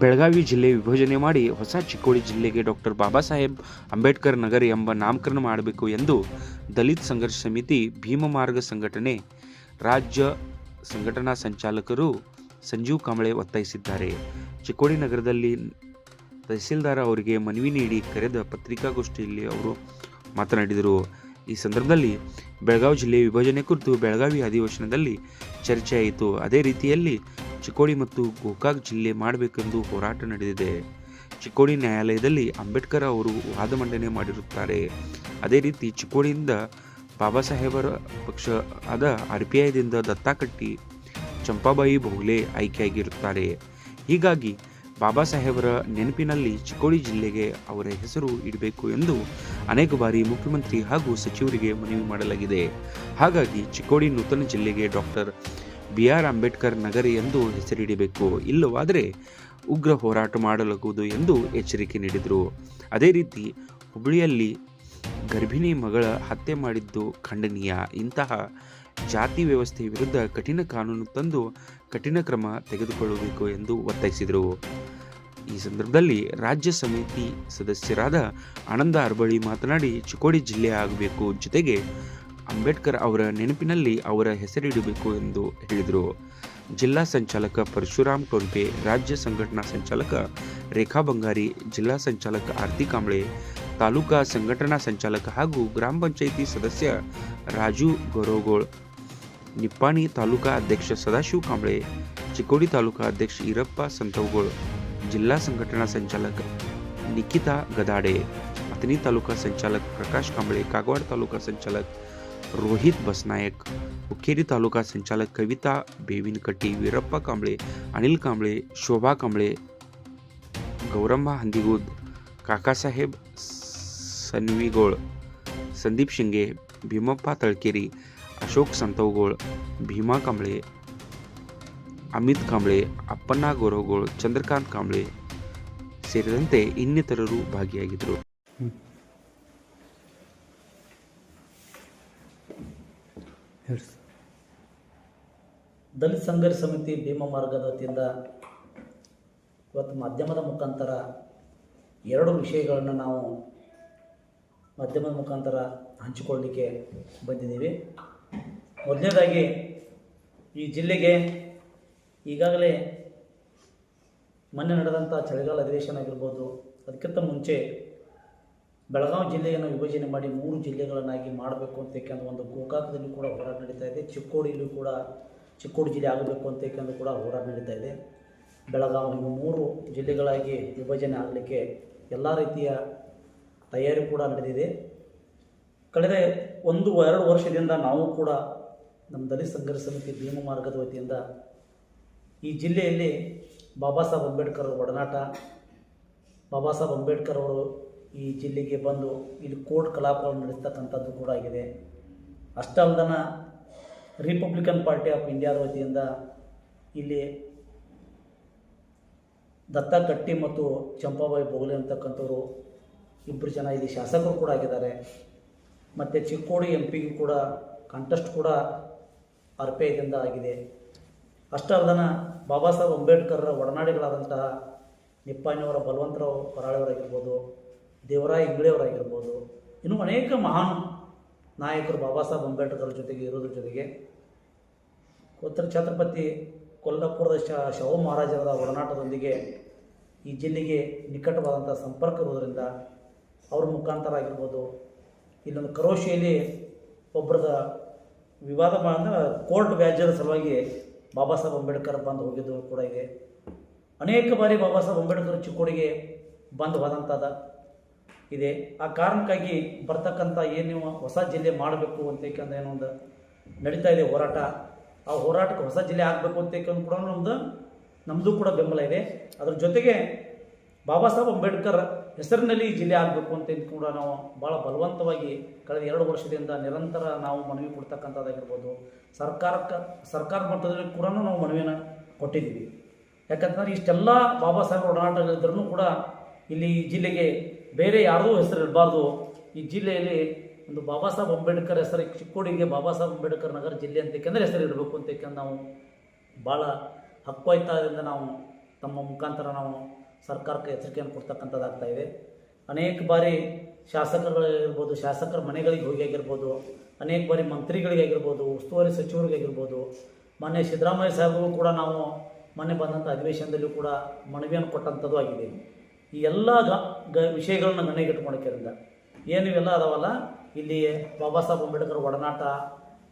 ಬೆಳಗಾವಿ ಜಿಲ್ಲೆ ವಿಭಜನೆ ಮಾಡಿ ಹೊಸ ಚಿಕ್ಕೋಡಿ ಜಿಲ್ಲೆಗೆ ಡಾಕ್ಟರ್ ಬಾಬಾ ಸಾಹೇಬ್ ಅಂಬೇಡ್ಕರ್ ನಗರ ಎಂಬ ನಾಮಕರಣ ಮಾಡಬೇಕು ಎಂದು ದಲಿತ ಸಂಘರ್ಷ ಸಮಿತಿ ಭೀಮ ಮಾರ್ಗ ಸಂಘಟನೆ ರಾಜ್ಯ ಸಂಘಟನಾ ಸಂಚಾಲಕರು ಸಂಜೀವ್ ಕಾಂಬಳೆ ಒತ್ತಾಯಿಸಿದ್ದಾರೆ. ಚಿಕ್ಕೋಡಿ ನಗರದಲ್ಲಿ ತಹಸೀಲ್ದಾರ್ ಅವರಿಗೆ ಮನವಿ ನೀಡಿ ಕರೆದ ಪತ್ರಿಕಾಗೋಷ್ಠಿಯಲ್ಲಿ ಅವರು ಮಾತನಾಡಿದರು. ಈ ಸಂದರ್ಭದಲ್ಲಿ ಬೆಳಗಾವಿ ಜಿಲ್ಲೆ ವಿಭಜನೆ ಕುರಿತು ಬೆಳಗಾವಿ ಅಧಿವೇಶನದಲ್ಲಿ ಚರ್ಚೆಯಾಯಿತು. ಅದೇ ರೀತಿಯಲ್ಲಿ ಚಿಕ್ಕೋಡಿ ಮತ್ತು ಗೋಕಾಕ್ ಜಿಲ್ಲೆ ಮಾಡಬೇಕೆಂದು ಹೋರಾಟ ನಡೆದಿದೆ. ಚಿಕ್ಕೋಡಿ ನ್ಯಾಯಾಲಯದಲ್ಲಿ ಅಂಬೇಡ್ಕರ್ ಅವರು ವಾದ ಮಂಡನೆ ಮಾಡಿರುತ್ತಾರೆ. ಅದೇ ರೀತಿ ಚಿಕ್ಕೋಡಿಯಿಂದ ಬಾಬಾ ಸಾಹೇಬರ ಪಕ್ಷ ಆದ ಆರ್ ಪಿ ಐದಿಂದ ದತ್ತಾಕಟ್ಟಿ, ಚಂಪಾಬಾಯಿ ಬಹುಲೆ ಆಯ್ಕೆಯಾಗಿರುತ್ತಾರೆ. ಹೀಗಾಗಿ ಬಾಬಾ ಸಾಹೇಬರ ನೆನಪಿನಲ್ಲಿ ಚಿಕ್ಕೋಡಿ ಜಿಲ್ಲೆಗೆ ಅವರ ಹೆಸರು ಇಡಬೇಕು ಎಂದು ಅನೇಕ ಬಾರಿ ಮುಖ್ಯಮಂತ್ರಿ ಹಾಗೂ ಸಚಿವರಿಗೆ ಮನವಿ ಮಾಡಲಾಗಿದೆ. ಹಾಗಾಗಿ ಚಿಕ್ಕೋಡಿ ನೂತನ ಜಿಲ್ಲೆಗೆ doctor B R Ambedkar Nagar ಎಂದು ಹೆಸರಿಡಬೇಕು. ಇಲ್ಲವಾದರೆ ಉಗ್ರ ಹೋರಾಟ ಮಾಡಲಾಗುವುದು ಎಂದು ಎಚ್ಚರಿಕೆ ನೀಡಿದರು. ಅದೇ ರೀತಿ ಹುಬ್ಬಳ್ಳಿಯಲ್ಲಿ ಗರ್ಭಿಣಿ ಮಗಳ ಹತ್ಯೆ ಮಾಡಿದ್ದು ಖಂಡನೀಯ. ಇಂತಹ ಜಾತಿ ವ್ಯವಸ್ಥೆ ವಿರುದ್ಧ ಕಠಿಣ ಕಾನೂನು ತಂದು ಕಠಿಣ ಕ್ರಮ ತೆಗೆದುಕೊಳ್ಳಬೇಕು ಎಂದು ಒತ್ತಾಯಿಸಿದರು. ಈ ಸಂದರ್ಭದಲ್ಲಿ ರಾಜ್ಯ ಸಮಿತಿ ಸದಸ್ಯರಾದ ಆನಂದ ಅರ್ಬಳಿ ಮಾತನಾಡಿ, ಚಿಕ್ಕೋಡಿ ಜಿಲ್ಲೆ ಆಗಬೇಕು. ಜೊತೆಗೆ ಅಂಬೇಡ್ಕರ್ ಅವರ ನೆನಪಿನಲ್ಲಿ ಅವರ ಹೆಸರಿಡಬೇಕು ಎಂದು ಹೇಳಿದರು. ಜಿಲ್ಲಾ ಸಂಚಾಲಕ ಪರಶುರಾಮ್ ಟೊಲ್ಪೆ ರಾಜ್ಯ ಸಂಘಟನಾ ಸಂಚಾಲಕ ರೇಖಾ ಬಂಗಾರಿ, ಜಿಲ್ಲಾ ಸಂಚಾಲಕ ಆರ್ತಿ ಕಾಂಬಳೆ, ತಾಲೂಕಾ ಸಂಘಟನಾ ಸಂಚಾಲಕ ಹಾಗೂ ಗ್ರಾಮ ಪಂಚಾಯಿತಿ ಸದಸ್ಯ ರಾಜು ಗೊರೋಗೋಳ್, ನಿಪ್ಪಾಣಿ ತಾಲೂಕಾ ಅಧ್ಯಕ್ಷ ಸದಾಶಿವ ಕಾಂಬಳೆ, ಚಿಕ್ಕೋಡಿ ತಾಲೂಕಾ ಅಧ್ಯಕ್ಷ ಈರಪ್ಪ ಸಂತವಗೋಳ್ ಜಿಲ್ಲಾ ಸಂಘಟನಾ ಸಂಚಾಲಕ ನಿಖಿತಾ ಗದಾಡೆ, ಅಥಣಿ ತಾಲೂಕಾ ಸಂಚಾಲಕ ಪ್ರಕಾಶ್ ಕಾಂಬಳೆ, ಕಾಗವಾಡ ತಾಲೂಕಾ ಸಂಚಾಲಕ ರೋಹಿತ್ ಬಸ್ನಾಯಕ್ ಹುಕ್ಕೇರಿ ತಾಲೂಕಾ ಸಂಚಾಲಕ ಕವಿತಾ ಬೇವಿನಕಟ್ಟಿ ವೀರಪ್ಪ ಕಾಂಬಳೆ ಅನಿಲ್ ಕಾಂಬಳೆ ಶೋಭಾ ಕಾಂಬಳೆ ಗೌರಮ್ಮ ಹಂದಿಗೂದ್ ಕಾಕಾಸಾಹೇಬ್ ಸನ್ವಿಗೋಳ್ ಸಂದೀಪ್ ಶಿಂಗೆ ಭೀಮಪ್ಪ ತಳ್ಕೇರಿ ಅಶೋಕ್ ಸಂತವಗೋಳ್ ಭೀಮಾ ಕಾಂಬಳೆ ಅಮಿತ್ ಕಾಂಬಳೆ ಅಪ್ಪಣ್ಣ ಗೌರವಗೋಳ್ ಚಂದ್ರಕಾಂತ್ ಕಾಂಬಳೆ ಸೇರಿದಂತೆ ಇನ್ನಿತರರು ಭಾಗಿಯಾಗಿದ್ದರು ಹೇಳಿ ಸರ್ ದಲಿತ ಸಂಘರ್ಷ ಸಮಿತಿ ಭೀಮ ಮಾರ್ಗದ ವತಿಯಿಂದ ಇವತ್ತು ಮಾಧ್ಯಮದ ಮುಖಾಂತರ ಎರಡು ವಿಷಯಗಳನ್ನು ನಾವು ಮಾಧ್ಯಮದ ಮುಖಾಂತರ ಹಂಚಿಕೊಳ್ಳಲಿಕ್ಕೆ ಬಂದಿದ್ದೀವಿ. ಮೊದಲನೇದಾಗಿ ಈ ಜಿಲ್ಲೆಗೆ ಈಗಾಗಲೇ ಮೊನ್ನೆ ನಡೆದಂಥ ಚಳಿಗಾಲ ಅಧಿವೇಶನ ಆಗಿರ್ಬೋದು, ಅದಕ್ಕಿಂತ ಮುಂಚೆ ಬೆಳಗಾವಿ ಜಿಲ್ಲೆಯನ್ನು ವಿಭಜನೆ ಮಾಡಿ ಮೂರು ಜಿಲ್ಲೆಗಳನ್ನಾಗಿ ಮಾಡಬೇಕು ಅಂತಕ್ಕಂಥ ಒಂದು ಗೋಕಾಕದಲ್ಲಿ ಕೂಡ ಹೋರಾಟ ನಡೀತಾ ಇದೆ, ಚಿಕ್ಕೋಡಿಯಲ್ಲೂ ಕೂಡ ಚಿಕ್ಕೋಡಿ ಜಿಲ್ಲೆ ಆಗಬೇಕು ಅಂತಕ್ಕಂಥ ಕೂಡ ಹೋರಾಟ ನಡೀತಾ ಇದೆ. ಬೆಳಗಾವಿ ಮೂರು ಜಿಲ್ಲೆಗಳಾಗಿ ವಿಭಜನೆ ಆಗಲಿಕ್ಕೆ ಎಲ್ಲ ರೀತಿಯ ತಯಾರಿ ಕೂಡ ನಡೆದಿದೆ. ಕಳೆದ ಒಂದು ಎರಡು ವರ್ಷದಿಂದ ನಾವು ಕೂಡ ನಮ್ಮ ದಲಿತ ಸಂಘರ್ಷ ಸಮಿತಿ ಭೀಮ ಮಾರ್ಗದ ವತಿಯಿಂದ ಈ ಜಿಲ್ಲೆಯಲ್ಲಿ ಬಾಬಾ ಸಾಹೇಬ್ ಅಂಬೇಡ್ಕರ್ ಅವರ ಒಡನಾಟ, ಬಾಬಾ ಸಾಹೇಬ್ ಅಂಬೇಡ್ಕರ್ ಅವರು ಈ ಜಿಲ್ಲೆಗೆ ಬಂದು ಇಲ್ಲಿ ಕೋರ್ಟ್ ಕಲಾಪಗಳು ನಡೆಸ್ತಕ್ಕಂಥದ್ದು ಕೂಡ ಆಗಿದೆ. ಅಷ್ಟಲ್ದನ ರಿಪಬ್ಲಿಕನ್ ಪಾರ್ಟಿ ಆಫ್ ಇಂಡಿಯಾದ ವತಿಯಿಂದ ಇಲ್ಲಿ ದತ್ತ ಕಟ್ಟಿ ಮತ್ತು ಚಂಪಾಬಾಯಿ ಬೋಗಲೆ ಅಂತಕ್ಕಂಥವ್ರು ಇಬ್ಬರು ಜನ ಇಲ್ಲಿ ಶಾಸಕರು ಕೂಡ ಆಗಿದ್ದಾರೆ. ಮತ್ತು ಚಿಕ್ಕೋಡಿ ಎಂ ಪಿಗೂ ಕೂಡ ಕಂಟೆಸ್ಟ್ ಕೂಡ ಪಿ ಐದಿಂದ ಆಗಿದೆ ಅಷ್ಟಲ್ದನ ಬಾಬಾ ಸಾಹೇಬ್ ಅಂಬೇಡ್ಕರ್ರ ಒಡನಾಡಿಗಳಾದಂತಹ ನಿಪ್ಪಾಣಿಯವರ ಬಲವಂತರಾವ್ ಹೊರಾಳಿಯವರಾಗಿರ್ಬೋದು ದೇವರಾಯ ಇಂಗಳಿಯವರಾಗಿರ್ಬೋದು ಇನ್ನೂ ಅನೇಕ ಮಹಾನ್ ನಾಯಕರು ಬಾಬಾ ಸಾಹೇಬ್ ಅಂಬೇಡ್ಕರ್ ಜೊತೆಗೆ, ಇರೋದ್ರ ಜೊತೆಗೆ. ಉತ್ತರ ಛತ್ರಪತಿ ಕೊಲ್ಲಾಪುರದ ಶ ಶವ ಮಹಾರಾಜರ ಒಡನಾಟದೊಂದಿಗೆ ಈ ಜಿಲ್ಲೆಗೆ ನಿಕಟವಾದಂಥ ಸಂಪರ್ಕ ಇರೋದರಿಂದ ಅವ್ರ ಮುಖಾಂತರ ಆಗಿರ್ಬೋದು. ಇಲ್ಲೊಂದು ಕರೋಶಿಯಲ್ಲಿ ಒಬ್ಬರದ ವಿವಾದ ಅಂದ್ರೆ ಕೋರ್ಟ್ ವ್ಯಾಜ್ಯದ ಸಲುವಾಗಿ ಬಾಬಾ ಸಾಹೇಬ್ ಅಂಬೇಡ್ಕರ್ ಬಂದು ಹೋಗಿದ್ದು ಕೂಡ ಇದೆ. ಅನೇಕ ಬಾರಿ ಬಾಬಾ ಸಾಹೇಬ್ ಅಂಬೇಡ್ಕರ್ ಚಿಕ್ಕೋಡಿಗೆ ಬಂದು ಹೋದಂಥದ್ದು ಇದೆ. ಆ ಕಾರಣಕ್ಕಾಗಿ ಬರ್ತಕ್ಕಂಥ ಏನು ಹೊಸ ಜಿಲ್ಲೆ ಮಾಡಬೇಕು ಅಂತ ಏಕೆಂದ್ರೆ ಏನೋ ಒಂದು ನಡೀತಾ ಇದೆ ಹೋರಾಟ. ಆ ಹೋರಾಟಕ್ಕೆ ಹೊಸ ಜಿಲ್ಲೆ ಆಗಬೇಕು ಅಂತ ಏಕೆಂದ್ರೆ ಕೂಡ ನಮ್ಮದು ನಮ್ಮದು ಕೂಡ ಬೆಂಬಲ ಇದೆ. ಅದ್ರ ಜೊತೆಗೆ ಬಾಬಾ ಸಾಹೇಬ್ ಅಂಬೇಡ್ಕರ್ ಹೆಸರಿನಲ್ಲಿ ಈ ಜಿಲ್ಲೆ ಆಗಬೇಕು ಅಂತ ಕೂಡ ನಾವು ಭಾಳ ಬಲವಂತವಾಗಿ ಕಳೆದ ಎರಡು ವರ್ಷದಿಂದ ನಿರಂತರ ನಾವು ಮನವಿ ಕೊಡ್ತಕ್ಕಂಥದ್ದಾಗಿರ್ಬೋದು. ಸರ್ಕಾರಕ್ಕೆ, ಸರ್ಕಾರ ಮಟ್ಟದಲ್ಲಿ ಕೂಡ ನಾವು ಮನವಿಯನ್ನು ಕೊಟ್ಟಿದ್ದೀವಿ. ಯಾಕಂತಂದ್ರೆ ಇಷ್ಟೆಲ್ಲ ಬಾಬಾ ಸಾಹೇಬ್ ಒಡನಾಟಗಳಿದ್ರೂ ಕೂಡ ಇಲ್ಲಿ ಜಿಲ್ಲೆಗೆ ಬೇರೆ ಯಾರೂ ಹೆಸರು ಇರಬಾರ್ದು. ಈ ಜಿಲ್ಲೆಯಲ್ಲಿ ಒಂದು ಬಾಬಾ ಸಾಹೇಬ್ ಅಂಬೇಡ್ಕರ್ ಹೆಸರು ಚಿಕ್ಕೋಡಿಗೆ ಬಾಬಾ ಸಾಹೇಬ್ ಅಂಬೇಡ್ಕರ್ ನಗರ ಜಿಲ್ಲೆ ಅಂತ ಏಕೆಂದರೆ ಹೆಸರು ಇರಬೇಕು ಅಂತ ಯಾಕಂದ್ರೆ ನಾವು ಭಾಳ ಹಕ್ಕೋಯ್ತಾದ್ರಿಂದ ನಾವು ತಮ್ಮ ಮುಖಾಂತರ ನಾವು ಸರ್ಕಾರಕ್ಕೆ ಎಚ್ಚರಿಕೆಯನ್ನು ಕೊಡ್ತಕ್ಕಂಥದ್ದಾಗ್ತಾ ಇದೆ. ಅನೇಕ ಬಾರಿ ಶಾಸಕರುಗಳಿರ್ಬೋದು ಶಾಸಕರ ಮನೆಗಳಿಗೆ ಹೋಗಿ ಆಗಿರ್ಬೋದು, ಅನೇಕ ಬಾರಿ ಮಂತ್ರಿಗಳಿಗೆ ಆಗಿರ್ಬೋದು, ಉಸ್ತುವಾರಿ ಸಚಿವರಿಗೆ ಆಗಿರ್ಬೋದು ಮೊನ್ನೆ ಸಿದ್ದರಾಮಯ್ಯ ಸಾಹೇಬರು ಕೂಡ ನಾವು ಮೊನ್ನೆ ಬಂದಂಥ ಅಧಿವೇಶನದಲ್ಲೂ ಕೂಡ ಮನವಿಯನ್ನು ಕೊಟ್ಟಂಥದ್ದು ಆಗಿದೆ. ಈ ಎಲ್ಲ ಗ ವಿಷಯಗಳನ್ನ ಗಣನೆಗಿಟ್ಕೊಳಕ್ಕಿರಿಂದ ಏನು ಇವೆಲ್ಲ ಅದಾವಲ್ಲ? ಇಲ್ಲಿ ಬಾಬಾ ಸಾಹೇಬ್ ಅಂಬೇಡ್ಕರ್ ಒಡನಾಟ,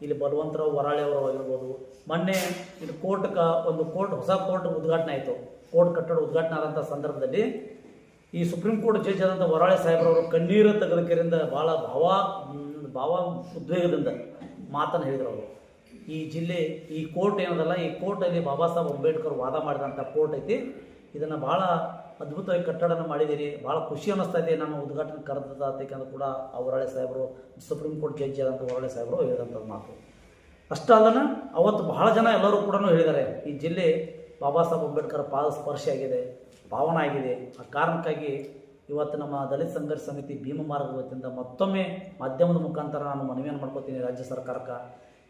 ಇಲ್ಲಿ ಬಲವಂತರಾವ್ ವರಾಳೆ ಅವರು ಆಗಿರ್ಬೋದು. ಮೊನ್ನೆ ಇದು ಕೋರ್ಟ್ ಕ, ಒಂದು ಕೋರ್ಟ್, ಹೊಸ ಕೋರ್ಟ್ ಉದ್ಘಾಟನೆ ಆಯಿತು. ಕೋರ್ಟ್ ಕಟ್ಟಡ ಉದ್ಘಾಟನೆ ಆದಂಥ ಸಂದರ್ಭದಲ್ಲಿ ಈ ಸುಪ್ರೀಂ ಕೋರ್ಟ್ ಜಡ್ಜ್ ಆದಂಥ ವರಾಳಿ ಸಾಹೇಬ್ರವರು ಕಣ್ಣೀರು ತೆಗೆದಕರಿಂದ ಭಾಳ ಭಾವ ಭಾವ ಉದ್ವೇಗದಿಂದ ಮಾತನ್ನು ಹೇಳಿದರು ಅವರು. ಈ ಜಿಲ್ಲೆ, ಈ ಕೋರ್ಟ್ ಏನದಲ್ಲ, ಈ ಕೋರ್ಟಲ್ಲಿ ಬಾಬಾ ಸಾಹೇಬ್ ಅಂಬೇಡ್ಕರ್ ವಾದ ಮಾಡಿದಂಥ ಕೋರ್ಟ್ ಐತಿ. ಇದನ್ನು ಭಾಳ ಅದ್ಭುತವಾಗಿ ಕಟ್ಟಡನ ಮಾಡಿದ್ದೀರಿ, ಭಾಳ ಖುಷಿ ಅನ್ನಿಸ್ತಾ ಇದೆ ನಮ್ಮ ಉದ್ಘಾಟನೆ ಕರೆದ ಅಂತ ಕೂಡ ಆ ವರಾಳಿ ಸಾಹೇಬರು, ಸುಪ್ರೀಂ ಕೋರ್ಟ್ ಜಡ್ಜ್ ಆದಂಥ ವರಾಳಿ ಸಾಹೇಬರು ಹೇಳಿದಂಥ ಮಾತು. ಅಷ್ಟಲ್ಲನ ಅವತ್ತು ಬಹಳ ಜನ ಎಲ್ಲರೂ ಕೂಡ ಹೇಳಿದ್ದಾರೆ, ಈ ಜಿಲ್ಲೆ ಬಾಬಾ ಸಾಹೇಬ್ ಅಂಬೇಡ್ಕರ್ ಪಾದ ಸ್ಪರ್ಶ ಆಗಿದೆ ಪಾವನ ಆಗಿದೆ. ಆ ಕಾರಣಕ್ಕಾಗಿ ಇವತ್ತು ನಮ್ಮ ದಲಿತ ಸಂಘರ್ಷ ಸಮಿತಿ ಭೀಮ ಮಾರ್ಗದ ವತಿಯಿಂದ ಮತ್ತೊಮ್ಮೆ ಮಾಧ್ಯಮದ ಮುಖಾಂತರ ನಾನು ಮನವಿಯನ್ನು ಮಾಡ್ಕೋತೀನಿ ರಾಜ್ಯ ಸರ್ಕಾರಕ್ಕೆ.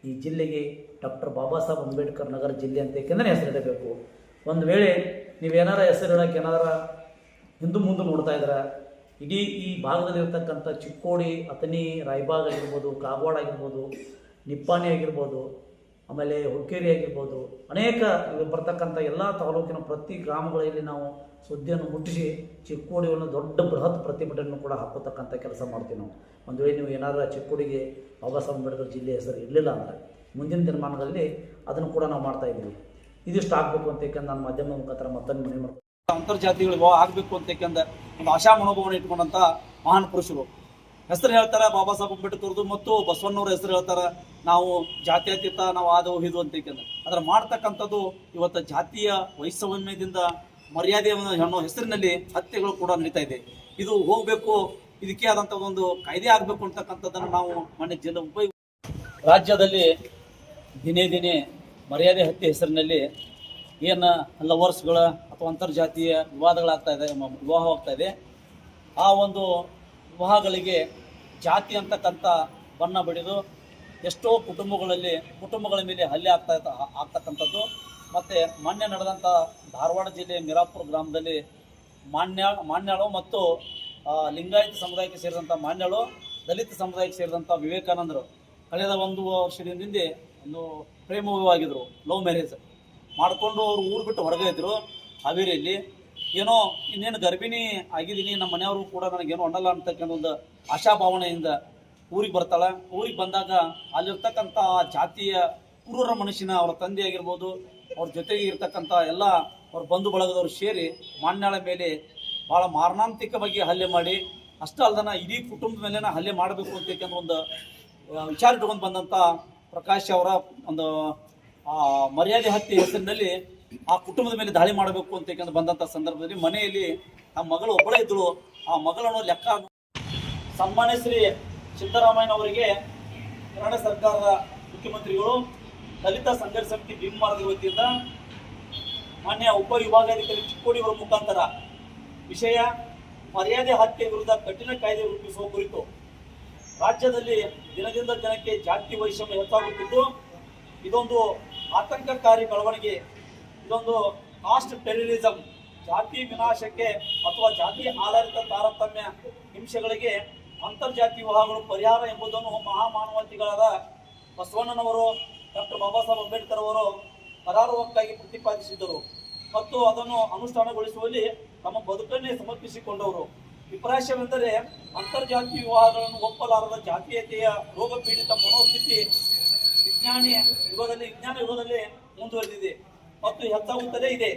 ಈ ಜಿಲ್ಲೆಗೆ ಡಾಕ್ಟರ್ ಬಾಬಾ ಸಾಹೇಬ್ ಅಂಬೇಡ್ಕರ್ ನಗರ ಜಿಲ್ಲೆ ಅಂತ ಏಕೆಂದರೆ ಹೆಸರಿಡಬೇಕು. ಒಂದು ವೇಳೆ ನೀವೇನಾರ ಹೆಸರಿಡೋಕೆ ಏನಾರ ಹಿಂದೆ ಮುಂದೆ ನೋಡ್ತಾ ಇದ್ರೆ ಇಡೀ ಈ ಭಾಗದಲ್ಲಿರ್ತಕ್ಕಂಥ ಚಿಕ್ಕೋಡಿ, ಅಥಣಿ, ರಾಯಬಾಗ್ ಆಗಿರ್ಬೋದು ಕಾಗವಾಡ ಆಗಿರ್ಬೋದು, ನಿಪ್ಪಾಣಿ ಆಗಿರ್ಬೋದು, ಆಮೇಲೆ ಹುಕ್ಕೇರಿ ಆಗಿರ್ಬೋದು, ಅನೇಕ ಬರ್ತಕ್ಕಂಥ ಎಲ್ಲ ತಾಲೂಕಿನ ಪ್ರತಿ ಗ್ರಾಮಗಳಲ್ಲಿ ನಾವು ಸುದ್ದಿಯನ್ನು ಮುಟ್ಟಿಸಿ ಚಿಕ್ಕೋಡಿಯನ್ನು ದೊಡ್ಡ ಬೃಹತ್ ಪ್ರತಿಭಟನೆಯನ್ನು ಕೂಡ ಹಾಕೋತಕ್ಕಂಥ ಕೆಲಸ ಮಾಡ್ತೀವಿ ನಾವು. ಒಂದು ವೇಳೆ ನೀವು ಏನಾದರೂ ಚಿಕ್ಕೋಡಿಗೆ ಬಾಬಾ ಸಾಹೇಬ್ ಜಿಲ್ಲೆ ಹೆಸರು ಇರಲಿಲ್ಲ ಅಂದರೆ, ಮುಂದಿನ ದಿನಮಾನಗಳಲ್ಲಿ ಅದನ್ನು ಕೂಡ ನಾವು ಮಾಡ್ತಾ ಇದ್ದೀವಿ. ಇದಿಷ್ಟು ಆಗಬೇಕು ಅಂತ ಯಾಕಂದ್ರೆ ನಾನು ಮಾಧ್ಯಮ ಮುಖಾಂತರ ಮತ್ತೊಂದು ಮನೆ ಮಾಡ್ತೀನಿ. ಅಂತರ್ಜಾತಿಗಳು ವಿವಾಹ ಆಗಬೇಕು ಅಂತ ಯಾಕಂದ್ರೆ ಒಂದು ಆಶಾ ಮನೋಭಾವನೆ ಇಟ್ಕೊಂಡಂತ ಮಹಾನ್ ಪುರುಷರು. ಹೆಸರು ಹೇಳ್ತಾರೆ ಬಾಬಾ ಸಾಹೇಬ್ ಅಂಬೇಡ್ಕರ್ದು ಮತ್ತು ಬಸವಣ್ಣವ್ರ ಹೆಸರು ಹೇಳ್ತಾರೆ ನಾವು ಜಾತ್ಯತೀತ ನಾವು ಆದವು ಇದು ಅಂತ ಯಾಕಂದ್ರೆ ಅದ್ರ ಮಾಡ್ತಕ್ಕಂಥದ್ದು ಇವತ್ತು ಜಾತಿಯ ವೈಷಮ್ಯದಿಂದ ಮರ್ಯಾದೆ ಅನ್ನೋ ಹೆಸರಿನಲ್ಲಿ ಹತ್ಯೆಗಳು ಕೂಡ ನಡೀತಾ ಇದೆ. ಇದು ಹೋಗ್ಬೇಕು ಇದಕ್ಕೆ ಆದಂತ ಒಂದು ಕಾಯ್ದೆ ಆಗ್ಬೇಕು ಅಂತಕ್ಕಂಥದ್ದನ್ನು ನಾವು ಮೊನ್ನೆ ಜನ ಉಪಯೋಗ ರಾಜ್ಯದಲ್ಲಿ ದಿನೇ ದಿನೇ ಮರ್ಯಾದೆ ಹತ್ಯೆ ಹೆಸರಿನಲ್ಲಿ ಏನು ಲವರ್ಸ್ಗಳ ಅಥವಾ ಅಂತರ್ಜಾತೀಯ ವಿವಾದಗಳಾಗ್ತಾ ಇದೆ ವಿವಾಹವಾಗ್ತಾ ಇದೆ. ಆ ಒಂದು ವಿವಾಹಗಳಿಗೆ ಜಾತಿ ಅಂತಕ್ಕಂಥ ಬಣ್ಣ ಬಡಿದು ಎಷ್ಟೋ ಕುಟುಂಬಗಳಲ್ಲಿ ಕುಟುಂಬಗಳ ಮೇಲೆ ಹಲ್ಲೆ ಆಗ್ತಾ ಆಗ್ತಕ್ಕಂಥದ್ದು. ಮತ್ತು ಮಾನ್ಯ ನಡೆದಂಥ ಧಾರವಾಡ ಜಿಲ್ಲೆ ಮಿರಾಪುರ ಗ್ರಾಮದಲ್ಲಿ ಮಾನ್ಯ, ಮಾನ್ಯಾಳು ಮತ್ತು ಲಿಂಗಾಯತ ಸಮುದಾಯಕ್ಕೆ ಸೇರಿದಂಥ ಮಾನ್ಯಾಳು, ದಲಿತ ಸಮುದಾಯಕ್ಕೆ ಸೇರಿದಂಥ ವಿವೇಕಾನಂದರು. ಕಳೆದ ಒಂದು ವರ್ಷದ ಹಿಂದೆ ಒಂದು ಪ್ರೇಮ ವಿವಾಗಿದ್ರು ಲವ್ ಮ್ಯಾರೇಜ್ ಮಾಡಿಕೊಂಡು ಅವರು ಊರು ಬಿಟ್ಟು ಹೊರಗೆ ಇದ್ರು, ಹಾವೇರಿಯಲ್ಲಿ. ಏನೋ ಇನ್ನೇನು ಗರ್ಭಿಣಿ ಆಗಿದ್ದೀನಿ ನಮ್ಮ ಮನೆಯವರು ಕೂಡ ನನಗೇನೋ ಅನ್ನಲ್ಲ ಅಂತಕ್ಕಂಥ ಒಂದು ಆಶಾಭಾವನೆಯಿಂದ ಊರಿಗೆ ಬರ್ತಾಳೆ. ಊರಿಗೆ ಬಂದಾಗ ಅಲ್ಲಿರ್ತಕ್ಕಂಥ ಆ ಜಾತಿಯ ಕುರೂರ ಮನುಷ್ಯನ ಅವರ ತಂದೆ ಆಗಿರ್ಬೋದು, ಅವ್ರ ಜೊತೆಗೆ ಇರ್ತಕ್ಕಂಥ ಎಲ್ಲ ಅವ್ರ ಬಂಧು ಬಳಗದವರು ಸೇರಿ ಮಾನ್ಯಾಳ ಮೇಲೆ ಭಾಳ ಮಾರಣಾಂತಿಕವಾಗಿ ಹಲ್ಲೆ ಮಾಡಿ, ಅಷ್ಟೇ ಅಲ್ದನ ಇಡೀ ಕುಟುಂಬದ ಮೇಲೆನ ಹಲ್ಲೆ ಮಾಡಬೇಕು ಅಂತಕ್ಕಂಥ ಒಂದು ವಿಚಾರ ಇಟ್ಕೊಂಡು ಬಂದಂಥ ಪ್ರಕಾಶ್ ಅವರ ಒಂದು ಆ, ಮರ್ಯಾದೆ ಹತ್ಯೆ ಹೆಸರಿನಲ್ಲಿ ಆ ಕುಟುಂಬದ ಮೇಲೆ ದಾಳಿ ಮಾಡಬೇಕು ಅಂತ ಯಾಕಂದ್ರೆ ಬಂದಂಥ ಸಂದರ್ಭದಲ್ಲಿ ಮನೆಯಲ್ಲಿ ಆ ಮಗಳು ಒಬ್ಬಳೇ ಇದ್ದಳು. ಆ ಮಗಳನ್ನು ಲೆಕ್ಕ ಸನ್ಮಾನ್ಯ ಶ್ರೀ ಸಿದ್ದರಾಮಯ್ಯನವರಿಗೆ ಕರ್ನಾಟಕ ಸರ್ಕಾರದ ಮುಖ್ಯಮಂತ್ರಿಗಳು ದಲಿತ ಸಂಘರ್ಷ ಸಮಿತಿ ಭೀಮಮಾರ್ಗದ ವತಿಯಿಂದ ಮಾನ್ಯ ಉಪವಿಭಾಗಾಧಿಕಾರಿ ಚಿಕ್ಕೋಡಿ ಅವರ ಮುಖಾಂತರ ವಿಷಯ ಮರ್ಯಾದೆ ಹತ್ಯೆ ವಿರುದ್ಧ ಕಠಿಣ ಕಾಯ್ದೆ ರೂಪಿಸುವ ಕುರಿತು ರಾಜ್ಯದಲ್ಲಿ ದಿನದಿಂದ ದಿನಕ್ಕೆ ಜಾತಿ ವೈಷಮ್ಯ ಹೆಚ್ಚಾಗುತ್ತಿದ್ದು, ಇದೊಂದು ಆತಂಕಕಾರಿ ಬೆಳವಣಿಗೆ. ಇದೊಂದು ಕಾಸ್ಟ್ ಟೆರರಿಸಂ ಜಾತಿ ವಿನಾಶಕ್ಕೆ ಅಥವಾ ಜಾತಿ ಆಧಾರಿತ ತಾರತಮ್ಯ ಹಿಂಸೆಗಳಿಗೆ ಅಂತರ್ಜಾತಿ ವಿವಾಹಗಳು ಪರಿಹಾರ ಎಂಬುದನ್ನು ಮಹಾಮಾನವತಿಗಳಾದ ಬಸವಣ್ಣನವರು, ಡಾಕ್ಟರ್ ಬಾಬಾ ಸಾಹೇಬ್ ಅಂಬೇಡ್ಕರ್ ಅವರು ಕರಾರುವಕ್ಕಾಗಿ ಪ್ರತಿಪಾದಿಸಿದರು ಮತ್ತು ಅದನ್ನು ಅನುಷ್ಠಾನಗೊಳಿಸುವಲ್ಲಿ ತಮ್ಮ ಬದುಕನ್ನೇ ಸಮರ್ಪಿಸಿಕೊಂಡವರು. ವಿಪರಾಶವೆಂದರೆ ಅಂತರ್ಜಾತಿ ವಿವಾಹಗಳನ್ನು ಒಪ್ಪಲಾರದ ಜಾತೀಯತೆಯ ರೋಗ ಪೀಡಿತ ಮನೋಸ್ಥಿತಿ ವಿಜ್ಞಾನಿ ಯುಗದಲ್ಲಿ ವಿಜ್ಞಾನ ಯುಗದಲ್ಲಿ ಮುಂದುವರೆದಿದೆ ಮತ್ತು ಹೆಚ್ಚಾಗುತ್ತಲೇ ಇದೆ.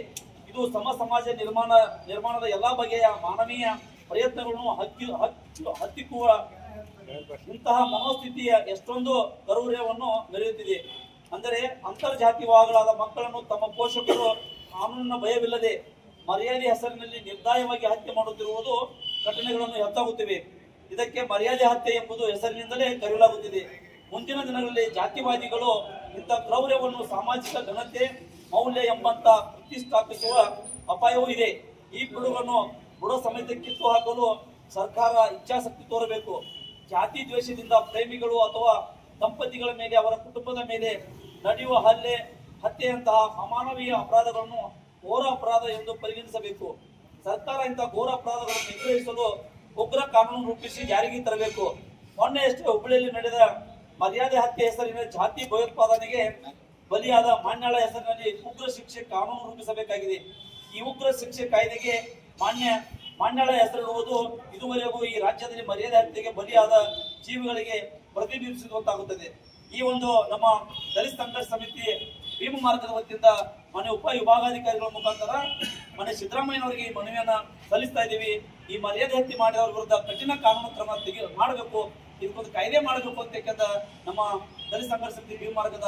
ಇದು ಸಮ ಸಮಾಜ ನಿರ್ಮಾಣ, ನಿರ್ಮಾಣದ ಎಲ್ಲಾ ಬಗೆಯ ಮಾನವೀಯ ಪ್ರಯತ್ನಗಳನ್ನು ಹತ್ತಿ ಹತ್ತಿಕ್ಕುವ ಇಂತಹ ಮನೋಸ್ಥಿತಿಯ ಎಷ್ಟೊಂದು ಗೌರವ್ಯವನ್ನು ಮೆರೆಯುತ್ತಿದೆ. ಅಂದರೆ ಅಂತರ್ಜಾತಿ ವಿವಾಹಗಳಾದ ಮಕ್ಕಳನ್ನು ತಮ್ಮ ಪೋಷಕರು ಕಾನೂನಿನ ಭಯವಿಲ್ಲದೆ ಮರ್ಯಾದೆ ಹೆಸರಿನಲ್ಲಿ ನಿರ್ದಾಯವಾಗಿ ಹತ್ಯೆ ಮಾಡುತ್ತಿರುವುದು ಘಟನೆಗಳನ್ನು ಎತ್ತಾಗುತ್ತಿವೆ ಇದಕ್ಕೆ ಮರ್ಯಾದೆ ಹತ್ಯೆ ಎಂಬುದು ಹೆಸರಿನಿಂದಲೇ ಕರೆಯಲಾಗುತ್ತಿದೆ. ಮುಂದಿನ ದಿನಗಳಲ್ಲಿ ಜಾತಿವಾದಿಗಳು ಇಂಥ ಕ್ರೌರ್ಯವನ್ನು ಸಾಮಾಜಿಕ ಘನತೆ, ಮೌಲ್ಯ ಎಂಬಂತ ಪ್ರತಿಷ್ಠಾಪಿಸುವ ಅಪಾಯವೂ ಇದೆ. ಈ ಪಿಡುಗನ್ನು ಬುಡ ಸಮೇತ ಕಿತ್ತು ಹಾಕಲು ಸರ್ಕಾರ ಇಚ್ಛಾಸಕ್ತಿ ತೋರಬೇಕು. ಜಾತಿ ದ್ವೇಷದಿಂದ ಪ್ರೇಮಿಗಳು ಅಥವಾ ದಂಪತಿಗಳ ಮೇಲೆ, ಅವರ ಕುಟುಂಬದ ಮೇಲೆ ನಡೆಯುವ ಹಲ್ಲೆ, ಹತ್ಯೆಯಂತಹ ಅಮಾನವೀಯ ಅಪರಾಧಗಳನ್ನು ಘೋರ ಅಪರಾಧ ಎಂದು ಪರಿಗಣಿಸಬೇಕು. ಸರ್ಕಾರ ಇಂತಹ ಘೋರ ಅಪರಾಧಗಳನ್ನು ನಿಗ್ರಹಿಸಲು ಉಗ್ರ ಕಾನೂನು ರೂಪಿಸಿ ಜಾರಿಗೆ ತರಬೇಕು. ಮೊನ್ನೆಯಷ್ಟೇ ಹುಬ್ಬಳ್ಳಿಯಲ್ಲಿ ನಡೆದ ಮರ್ಯಾದೆ ಹತ್ಯೆ ಹೆಸರಿನ ಜಾತಿ ಭಯೋತ್ಪಾದನೆಗೆ ಬಲಿಯಾದ ಮಾನ್ಯಾಳ ಹೆಸರಿನಲ್ಲಿ ಉಗ್ರ ಶಿಕ್ಷೆ ಕಾನೂನು ರೂಪಿಸಬೇಕಾಗಿದೆ. ಈ ಉಗ್ರ ಶಿಕ್ಷೆ ಕಾಯ್ದೆಗೆ ಮಾನ್ಯ, ಮಾನ್ಯಾಳ ಹೆಸರಿರುವುದು ಇದುವರೆಗೂ ಈ ರಾಜ್ಯದಲ್ಲಿ ಮರ್ಯಾದೆ ಹತ್ಯೆಗೆ ಬಲಿಯಾದ ಜೀವಿಗಳಿಗೆ ಪ್ರತಿನಿಧಿಸುವಂತಾಗುತ್ತದೆ ಈ ಒಂದು ನಮ್ಮ ದಲಿತ ಸಂಘರ್ಷ ಸಮಿತಿ ಭೀಮ ಮಾರ್ಗದ ವತಿಯಿಂದ ಮನೆ ಉಪ ವಿಭಾಗಾಧಿಕಾರಿಗಳ ಮುಖಾಂತರ ಮನೆ ಸಿದ್ದರಾಮಯ್ಯನವರಿಗೆ ಈ ಮನವಿಯನ್ನ ಸಲ್ಲಿಸ್ತಾ ಇದ್ದೀವಿ. ಈ ಮರ್ಯಾದೆ ಹತ್ಯೆ ಮಾಡಿದವರ ವಿರುದ್ಧ ಕಠಿಣ ಕಾನೂನು ಕ್ರಮ ತೆಗೆ, ಮಾಡಬೇಕು. ಇದಕ್ಕೊಂದು ಕಾಯ್ದೆ ಮಾಡಬೇಕು ಅಂತಕ್ಕಂತ ನಮ್ಮ ದಲಿತ ಸಂಘರ್ಷ ಭೀಮ ಮಾರ್ಗದ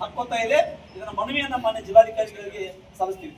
ಹಕ್ಕೊತ್ತಾ ಇದೆ. ಇದನ್ನ ಮನವಿಯನ್ನ ಮಾನ್ಯ ಜಿಲ್ಲಾಧಿಕಾರಿಗಳಿಗೆ ಸಲ್ಲಿಸ್ತೀವಿ.